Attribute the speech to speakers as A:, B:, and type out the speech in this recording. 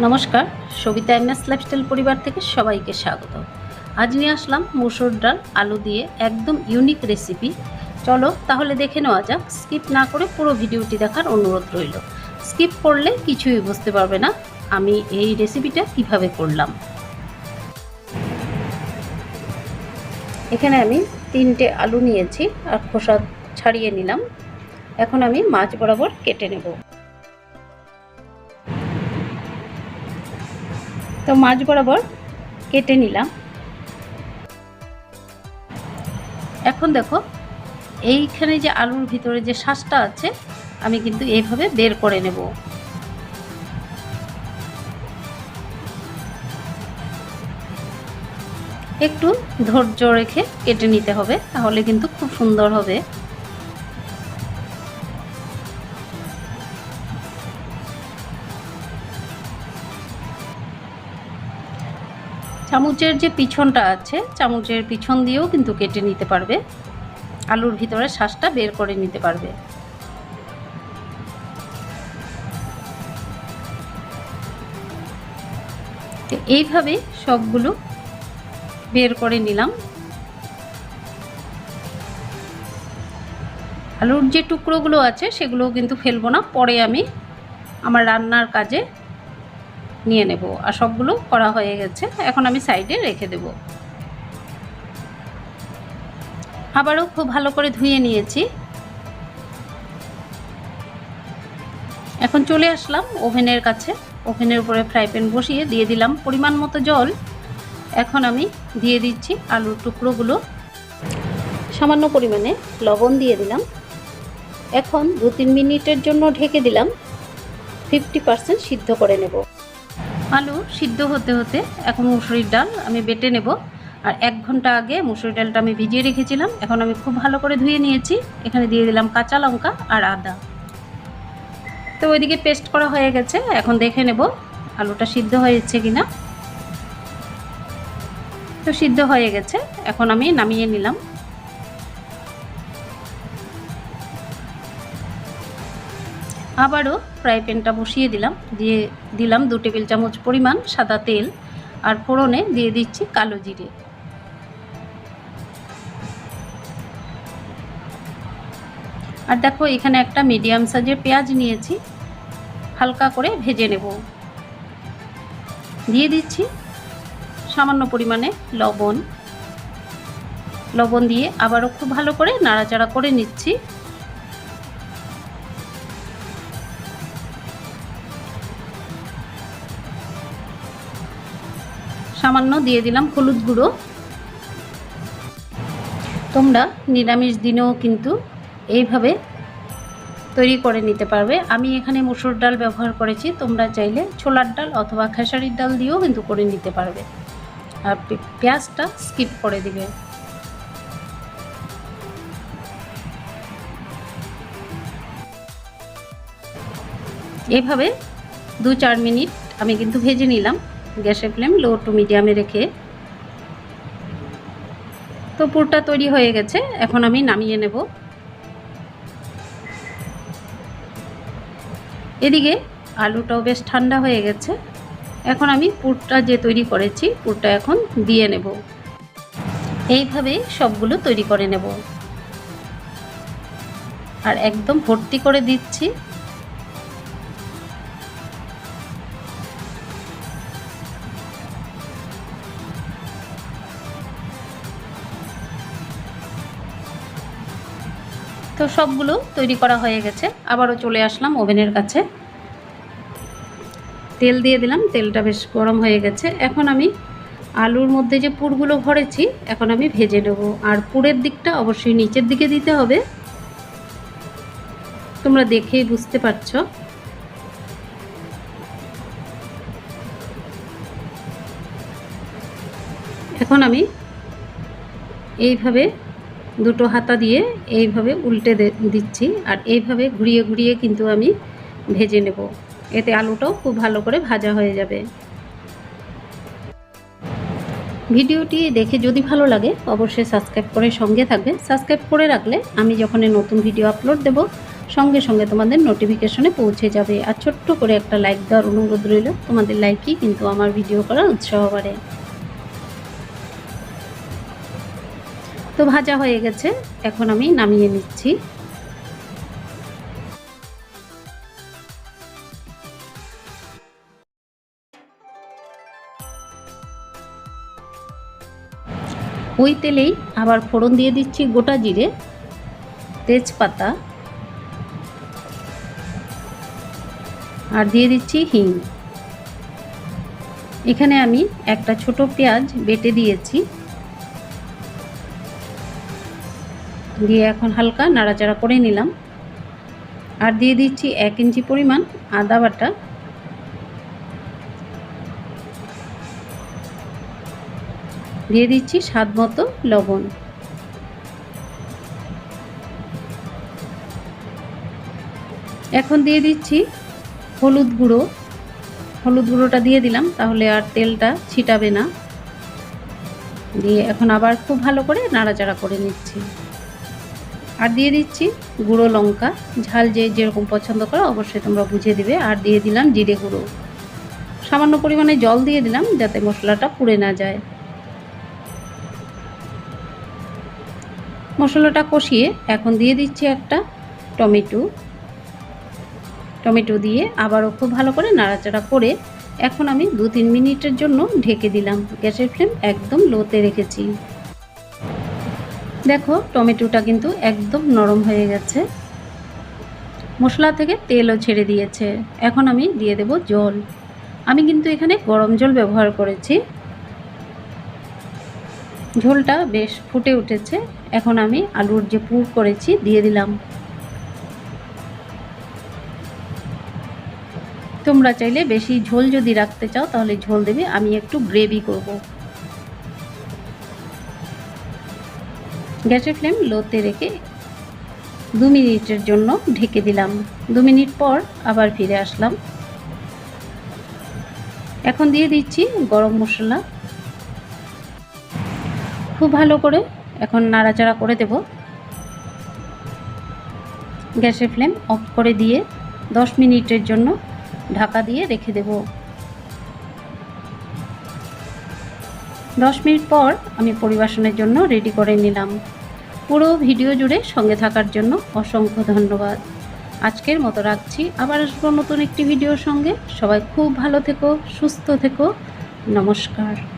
A: নমস্কার, Sabita M S lifestyle পরিবার থেকে সবাইকে স্বাগত। আজ নিয়ে আসলাম মুসুর ডাল, আলু দিয়ে একদম ইউনিক রেসিপি চলো তাহলে দেখে নেওয়া যাক স্কিপ না করে পুরো ভিডিওটি দেখার অনুরোধ রইল। স্কিপ করলে কিছুই বুঝতে পারবে না, আমি এই রেসিপিটা কীভাবে করলাম। এখানে আমি তিনটে আলু নিয়েছি, আর খোসা ছাড়িয়ে নিলাম। এখন আমি মাছ বরাবর কেটে নেব। তো মাছ বরাবর কেটে নিলাম। এখন দেখো, এইখানে যে আলুর ভিতরে যে শ্বাসটা আছে, আমি কিন্তু এইভাবে বের করে নেব। একটু ধৈর্য রেখে কেটে নিতে হবে, তাহলে কিন্তু খুব সুন্দর হবে। চামচের যে পিছনটা আছে, চামচের পিছন দিয়েও কিন্তু কেটে নিতে পারবে। আলুর ভিতরে শ্বাসটা বের করে নিতে পারবে। এইভাবে সবগুলো বের করে নিলাম। আলুর যে টুকরোগুলো আছে, সেগুলোও কিন্তু ফেলব না। পরে আমি আমার রান্নার কাজে নিয়ে নেব। আর সবগুলো করা হয়ে গেছে। এখন আমি সাইডে রেখে দেব। আবারও খুব ভালো করে ধুয়ে নিয়েছি। এখন চলে আসলাম ওভেনের কাছে। ওভেনের উপরে ফ্রাই প্যান বসিয়ে দিয়ে দিলাম পরিমাণ মতো জল। এখন আমি দিয়ে দিচ্ছি আলুর টুকরোগুলো। সামান্য পরিমাণে লবণ দিয়ে দিলাম। এখন দু তিন মিনিটের জন্য ঢেকে দিলাম। ফিফটি পার্সেন্ট সিদ্ধ করে নেব। আলু সিদ্ধ হতে হতে এখন মুসুরির ডাল আমি বেটে নেব। আর এক ঘণ্টা আগে মুসুরির ডালটা আমি ভিজিয়ে রেখেছিলাম। এখন আমি খুব ভালো করে ধুয়ে নিয়েছি। এখানে দিয়ে দিলাম কাঁচা লঙ্কা আর আদা। তো ওইদিকে পেস্ট করা হয়ে গেছে। এখন দেখে নেব আলুটা সিদ্ধ হয়েছে কি না তো সিদ্ধ হয়ে গেছে। এখন আমি নামিয়ে নিলাম। আবারও ফ্রাই প্যানটা বসিয়ে দিলাম। দিয়ে দিলাম দু টেবিল চামচ পরিমাণ সাদা তেল আর ফোড়নে দিয়ে দিচ্ছি কালো জিরে। আর দেখো এখানে একটা মিডিয়াম সাইজের পেঁয়াজ নিয়েছি। হালকা করে ভেজে নেব। দিয়ে দিচ্ছি সামান্য পরিমাণে লবণ। লবণ দিয়ে আবারও খুব ভালো করে নাড়াচাড়া করে নিচ্ছি। সামান্য দিয়ে দিলাম হলুদ গুঁড়ো। তোমরা নিরামিষ দিনেও কিন্তু এইভাবে তৈরি করে নিতে পারবে। আমি এখানে মুসুর ডাল ব্যবহার করেছি, তোমরা চাইলে ছোলার ডাল অথবা খেসারির ডাল দিয়েও কিন্তু করে নিতে পারবে। আর পেঁয়াজটা স্কিপ করে দিবে। এভাবে দু চার মিনিট আমি কিন্তু ভেজে নিলাম। গ্যাসের ফ্লেম লো টু মিডিয়ামে রেখে তো পুরটা তৈরি হয়ে গেছে। এখন আমি নামিয়ে নেব। এদিকে আলুটাও বেশ ঠান্ডা হয়ে গেছে। এখন আমি পুরটা যে তৈরি করেছি, পুরটা এখন দিয়ে নেব। এইভাবে সবগুলো তৈরি করে নেব। আর একদম ভর্তি করে দিচ্ছি। সবগুলো তৈরি করা হয়ে গেছে। আবারও চলে আসলাম ওভেনের কাছে। তেল দিয়ে দিলাম, তেলটা বেশ গরম হয়ে গেছে। এখন আমি আলুর মধ্যে যে পুরগুলো ভরেছি, এখন আমি ভেজে নেব। আর পুরের দিকটা অবশ্যই নিচের দিকে দিতে হবে। তোমরা দেখেই বুঝতে পারছ। এখন আমি এইভাবে দুটো হাতা দিয়ে এইভাবে উল্টে দিচ্ছি। আর এইভাবে ঘুরিয়ে ঘুরিয়ে কিন্তু আমি ভেজে নেব। এতে আলুটাও খুব ভালো করে ভাজা হয়ে যাবে। ভিডিওটি দেখে যদি ভালো লাগে, অবশ্যই সাবস্ক্রাইব করে সঙ্গে থাকবে সাবস্ক্রাইব করে রাখলে আমি যখন নতুন ভিডিও আপলোড দেব, সঙ্গে সঙ্গে তোমাদের নোটিফিকেশনে পৌঁছে যাবে। আর ছোট্ট করে একটা লাইক দেওয়ার অনুরোধ রইল, তোমাদের লাইকই কিন্তু আমার ভিডিও করার উৎসাহ বাড়ে। তো ভাজা হয়ে গেছে, এখন আমি নামিয়ে নিচ্ছি। ওই তেলেই আবার ফোড়ন দিয়ে দিচ্ছি গোটা জিরে, তেজপাতা, আর দিয়ে দিচ্ছি হিং। এখানে আমি একটা ছোট পেঁয়াজ বেটে দিয়েছি। দিয়ে এখন হালকা নাড়াচাড়া করে নিলাম। আর দিয়ে দিচ্ছি এক ইঞ্চি পরিমাণ আদা বাটা। দিয়ে দিচ্ছি স্বাদ মতো লবণ। এখন দিয়ে দিচ্ছি হলুদ গুঁড়ো। হলুদ গুঁড়োটা দিয়ে দিলাম, তাহলে আর তেলটা ছিটাবে না। দিয়ে এখন আবার খুব ভালো করে নাড়াচাড়া করে নিচ্ছি। আর দিয়ে দিচ্ছি গুঁড়ো লঙ্কা। ঝাল যে যেরকম পছন্দ করো অবশ্যই তোমরা বুঝে দিবে। আর দিয়ে দিলাম জিরে গুঁড়ো। সামান্য পরিমাণে জল দিয়ে দিলাম যাতে মশলাটা পুড়ে না যায়। মশলাটা কষিয়ে এখন দিয়ে দিচ্ছি একটা টমেটো। টমেটো দিয়ে আবারও খুব ভালো করে নাড়াচাড়া করে এখন আমি দু তিন মিনিটের জন্য ঢেকে দিলাম। গ্যাসের ফ্লেম একদম লোতে রেখেছি। দেখো, টমেটোটা কিন্তু একদম নরম হয়ে গেছে। মশলা থেকে তেলও ছেড়ে দিয়েছে। এখন আমি দিয়ে দেব জল। আমি কিন্তু এখানে গরম জল ব্যবহার করেছি। ঝোলটা বেশ ফুটে উঠেছে। এখন আমি আলুর যে পুর করেছি, দিয়ে দিলাম। তোমরা চাইলে বেশি ঝোল যদি রাখতে চাও, তাহলে ঝোল দেবে। আমি একটু গ্রেভি করব। গ্যাসের ফ্লেম লোতে রেখে দু মিনিটের জন্য ঢেকে দিলাম। দু মিনিট পর আবার ফিরে আসলাম। এখন দিয়ে দিচ্ছি গরম মশলা। খুব ভালো করে এখন নাড়াচাড়া করে দেব। গ্যাসের ফ্লেম অফ করে দিয়ে দশ মিনিটের জন্য ঢাকা দিয়ে রেখে দেব। দশ মিনিট পর আমি পরিবেশনের জন্য রেডি করে নিলাম। পুরো ভিডিও জুড়ে সঙ্গে থাকার জন্য অসংখ্য ধন্যবাদ। আজকের মতো রাখছি। আবার আসব নতুন একটি ভিডিওর সঙ্গে। সবাই খুব ভালো থেকো, সুস্থ থেকো। নমস্কার।